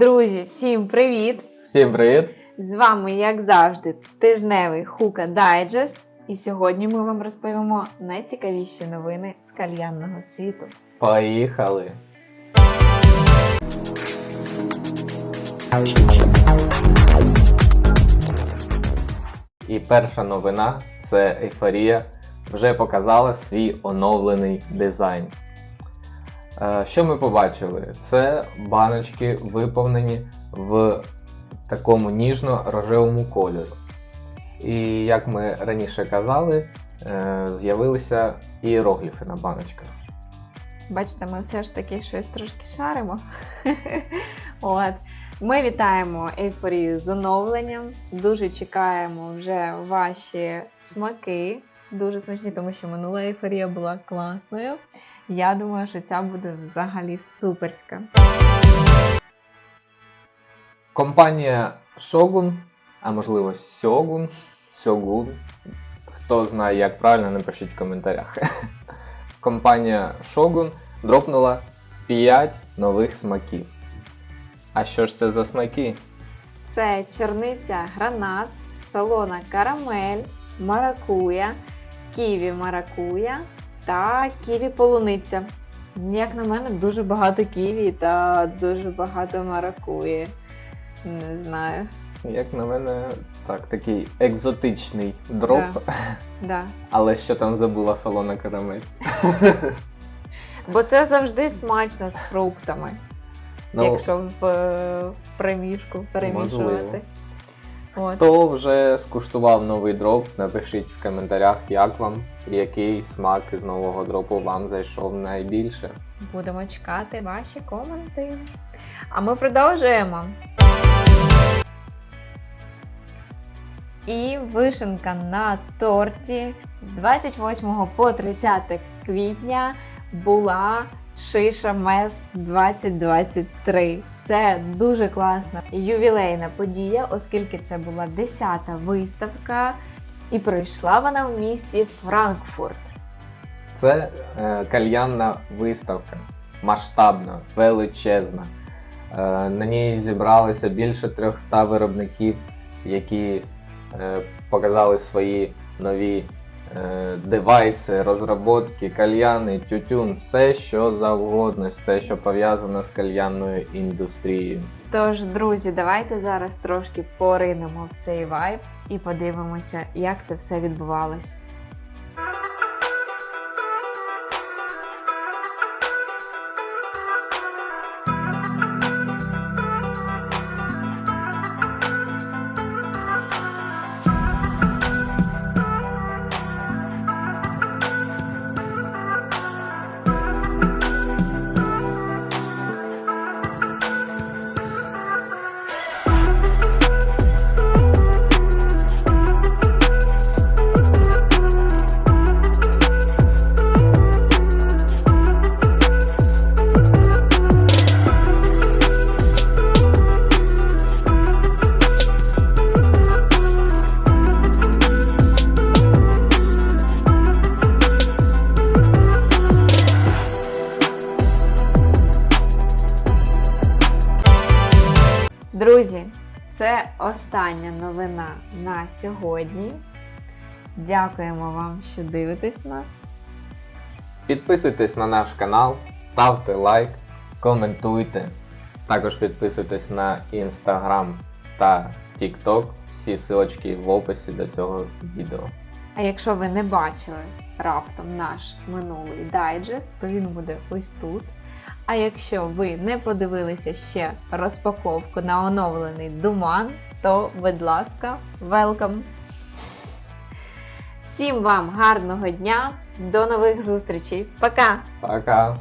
Друзі, всім привіт! Всім привіт! З вами, як завжди, тижневий Хука Дайджест. І сьогодні ми вам розповімо найцікавіші новини з кальянного світу. Поїхали! І перша новина це ейфорія вже показала свій оновлений дизайн. Е, Що ми побачили? Це баночки виповнені в такому ніжно-рожевому кольорі. І як ми раніше казали, е, з'явилися іерогліфи на баночках. Бачите, ми все ж таки щось трошки шаримо. От. Ми вітаємо ейфорію з оновленням. Дуже чекаємо вже ваші смаки. Дуже смачні, тому що минула ейфорія була класною. Я думаю, що ця буде взагалі суперська. Компанія Shogun, а можливо Сьогун, Сьогун. Хто знає, як правильно, напишіть в коментарях. Компанія Shogun дропнула 5 нових смаків. А що ж це за смаки? Це чорниця гранат, солона карамель, маракуя, ківі маракуя та ківі полуниця. Як на мене, дуже багато ківі та дуже багато маракуї. Не знаю. Як на мене, так, такий екзотичний дроп, Да. але що там забула салона карамель. Бо це завжди смачно з фруктами, Ну, якщо в, е, в примішку перемішувати. Можливо. От. Хто вже скуштував новий дроп, напишіть в коментарях, як вам, який смак з нового дропу вам зайшов найбільше. Будемо чекати ваші коменти. А ми продовжуємо. І вишенка на торті з 28 по 30 квітня була Шиша Мес 2023. Це дуже класна ювілейна подія, оскільки це була 10-та виставка, і пройшла вона в місті Франкфурт. Це е, кальянна виставка, масштабна, величезна. Е, на ній зібралися більше 300 виробників, які е, показали свої нові девайси, розробки, кальяни, тютюн, все що завгодно, все, що пов'язано з кальянною індустрією. Тож, друзі, давайте зараз трошки поринемо в цей вайб і подивимося, як це все відбувалось. Друзі, це остання новина на сьогодні. Дякуємо вам, що дивитесь нас. Підписуйтесь на наш канал, ставте лайк, коментуйте. Також підписуйтесь на Instagram та TikTok. Всі силочки в описі до цього відео. А якщо ви не бачили раптом наш минулий дайджест, то він буде ось тут. А якщо ви не подивилися ще розпаковку на оновлений Думан, то, будь ласка, welcome! Всім вам гарного дня, до нових зустрічей! Пока! Пока!